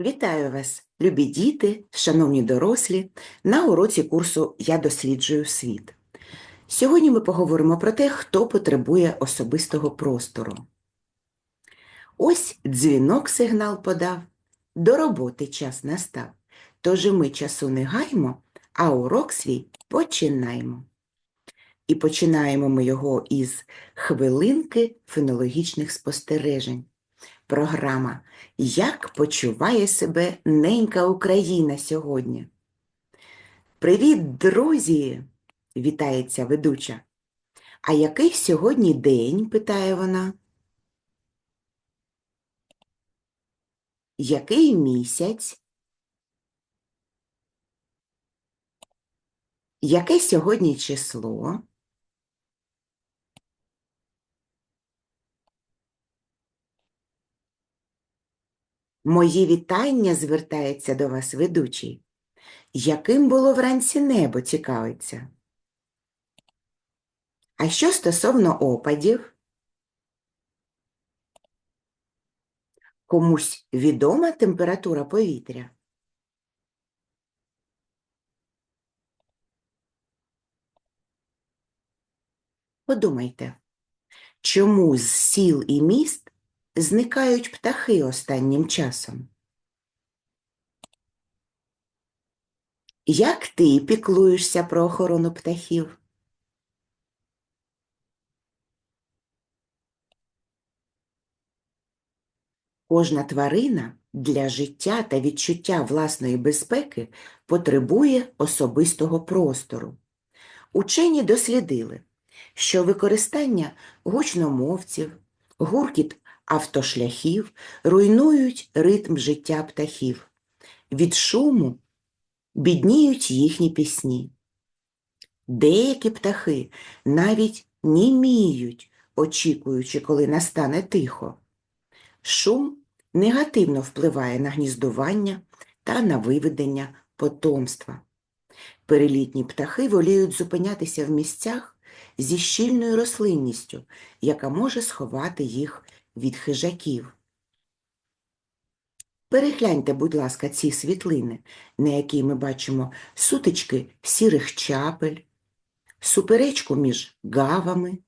Вітаю вас, любі діти, шановні дорослі, на уроці курсу Я досліджую світ. Сьогодні ми поговоримо про те, хто потребує особистого простору. Ось дзвінок сигнал подав, до роботи час настав. Тож ми часу не гаймо, а урок свій починаємо. І починаємо ми його із хвилинки фенологічних спостережень. Програма Як почуває себе ненька Україна сьогодні? Привіт, друзі! вітається ведуча. А який сьогодні день? питає вона. Який місяць? Яке сьогодні число? Мої вітання звертається до вас ведучий. Яким було вранці небо, цікавиться? А що стосовно опадів? Комусь відома температура повітря? Подумайте, чому з сіл і міст зникають птахи останнім часом? Як ти піклуєшся про охорону птахів? Кожна тварина для життя та відчуття власної безпеки потребує особистого простору. Учені дослідили, що використання гучномовців, гуркіт автошляхів руйнують ритм життя птахів. Від шуму бідніють їхні пісні. Деякі птахи навіть німіють, очікуючи, коли настане тихо. Шум негативно впливає на гніздування та на виведення потомства. Перелітні птахи воліють зупинятися в місцях зі щільною рослинністю, яка може сховати їх від хижаків. Перегляньте, будь ласка, ці світлини, на якій ми бачимо сутички сірих чапель, суперечку між гавами.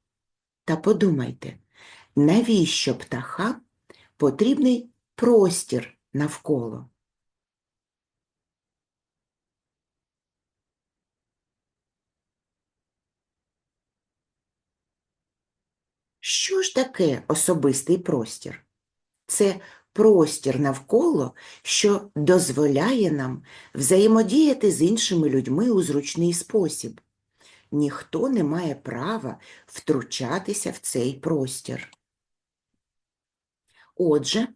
Та подумайте, навіщо птахам потрібний простір навколо? Що ж таке особистий простір? Це простір навколо, що дозволяє нам взаємодіяти з іншими людьми у зручний спосіб. Ніхто не має права втручатися в цей простір. Отже,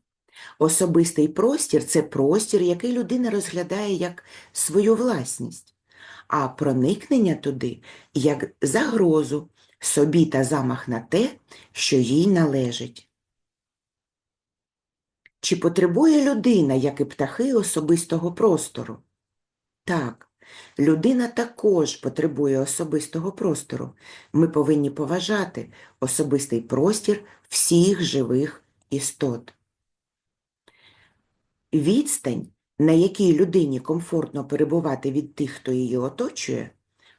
особистий простір це простір, який людина розглядає як свою власність, а проникнення туди як загрозу собі та замах на те, що їй належить. Чи потребує людина, як і птахи, особистого простору? Так, людина також потребує особистого простору. Ми повинні поважати особистий простір всіх живих істот. Відстань, на якій людині комфортно перебувати від тих, хто її оточує,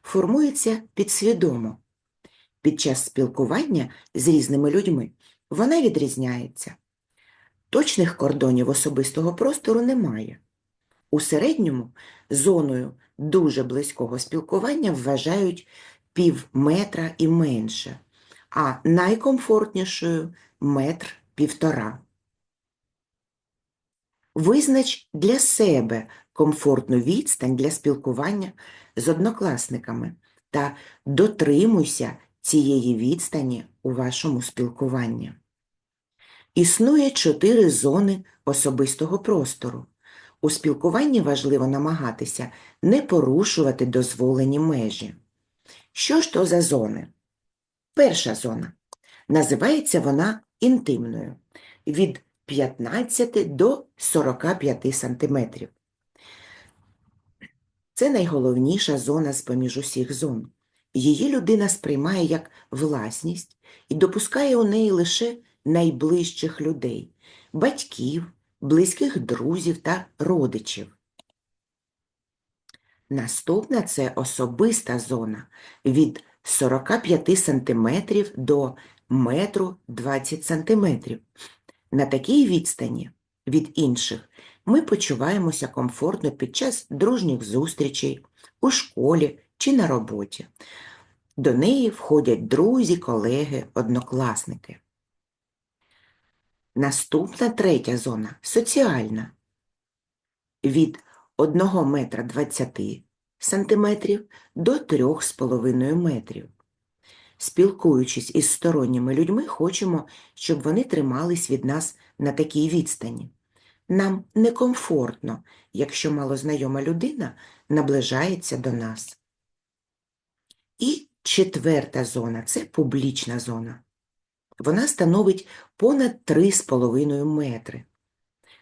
формується підсвідомо. Під час спілкування з різними людьми вона відрізняється. Точних кордонів особистого простору немає. У середньому зоною дуже близького спілкування вважають пів метра і менше, а найкомфортнішою метр півтора. Визнач для себе комфортну відстань для спілкування з однокласниками та дотримуйся цієї відстані у вашому спілкуванні. Існує чотири зони особистого простору. У спілкуванні важливо намагатися не порушувати дозволені межі. Що ж то за зони? Перша зона. Називається вона інтимною від 15 до 45 см. Це найголовніша зона з-поміж усіх зон. Її людина сприймає як власність і допускає у неї лише найближчих людей батьків, близьких друзів та родичів. Наступна це особиста зона від 45 см до 1,20 см. На такій відстані від інших ми почуваємося комфортно під час дружніх зустрічей у школі чи на роботі. До неї входять друзі, колеги, однокласники. Наступна третя зона соціальна. Від 1 метра 20 сантиметрів до 3,5 метрів. Спілкуючись із сторонніми людьми, хочемо, щоб вони тримались від нас на такій відстані. Нам некомфортно, якщо малознайома людина наближається до нас. Четверта зона це публічна зона. Вона становить понад 3,5 метри.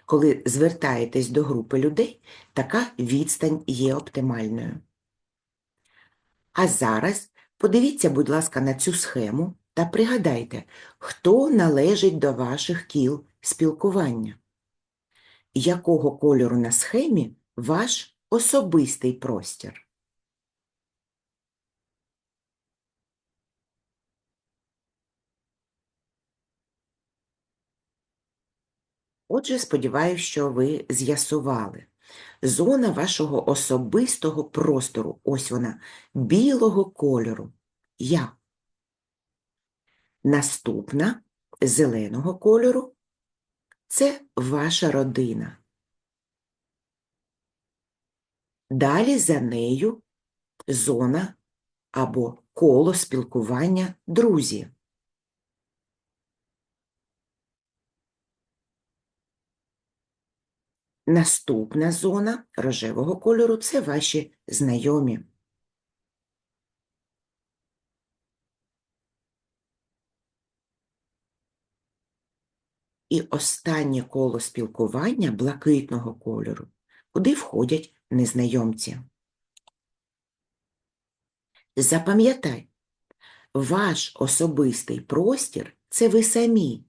Коли звертаєтесь до групи людей, така відстань є оптимальною. А зараз подивіться, будь ласка, на цю схему та пригадайте, хто належить до ваших кіл спілкування. Якого кольору на схемі ваш особистий простір? Отже, сподіваюся, що ви з'ясували. Зона вашого особистого простору, ось вона, білого кольору. Я. Наступна зеленого кольору це ваша родина. Далі за нею зона або коло спілкування друзі. Наступна зона рожевого кольору це ваші знайомі. І останнє коло спілкування блакитного кольору, куди входять незнайомці. Запам'ятай, ваш особистий простір це ви самі.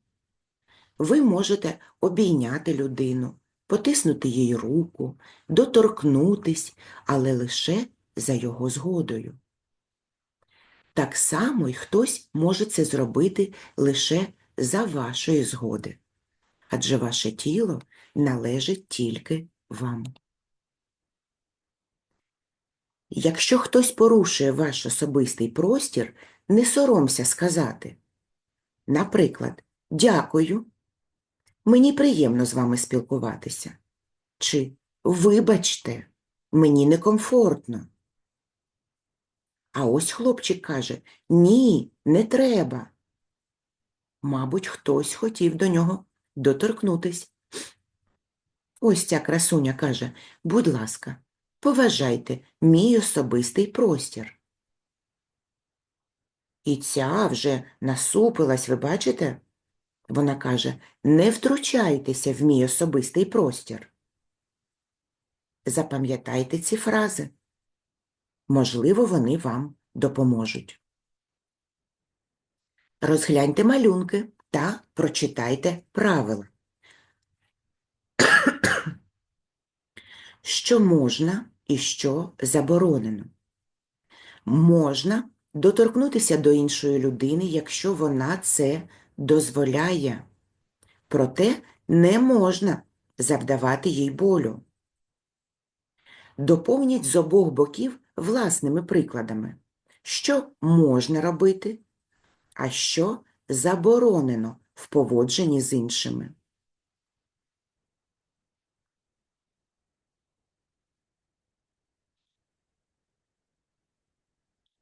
Ви можете обійняти людину, потиснути їй руку, доторкнутись, але лише за його згодою. Так само й хтось може це зробити лише за вашої згоди, адже ваше тіло належить тільки вам. Якщо хтось порушує ваш особистий простір, не соромся сказати. Наприклад, дякую, мені приємно з вами спілкуватися. Чи вибачте, мені некомфортно. А ось хлопчик каже Ні, не треба. Мабуть, хтось хотів до нього доторкнутись. Ось ця красуня каже Будь ласка, поважайте мій особистий простір. І ця вже насупилась, ви бачите? Вона каже Не втручайтеся в мій особистий простір. Запам'ятайте ці фрази. Можливо, вони вам допоможуть. Розгляньте малюнки та прочитайте правила. Що можна і що заборонено? Можна доторкнутися до іншої людини, якщо вона це дозволяє. Проте не можна завдавати їй болю. Доповніть з обох боків власними прикладами, що можна робити, а що заборонено в поводженні з іншими.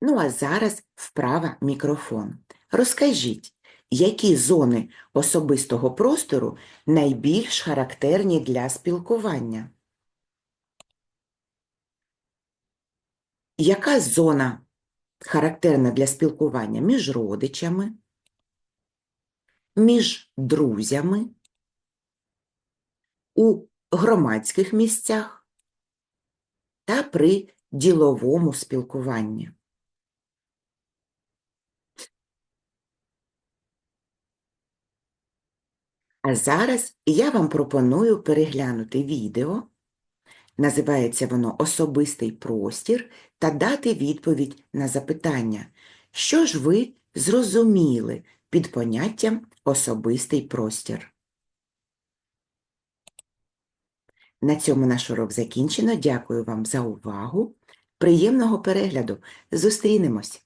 Ну а зараз вправа мікрофон. Розкажіть, які зони особистого простору найбільш характерні для спілкування? Яка зона характерна для спілкування між родичами, між друзями, у громадських місцях та при діловому спілкуванні? А зараз я вам пропоную переглянути відео. Називається воно Особистий простір та дати відповідь на запитання. Що ж ви зрозуміли під поняттям особистий простір? На цьому наш урок закінчено. Дякую вам за увагу. Приємного перегляду. Зустрінемось!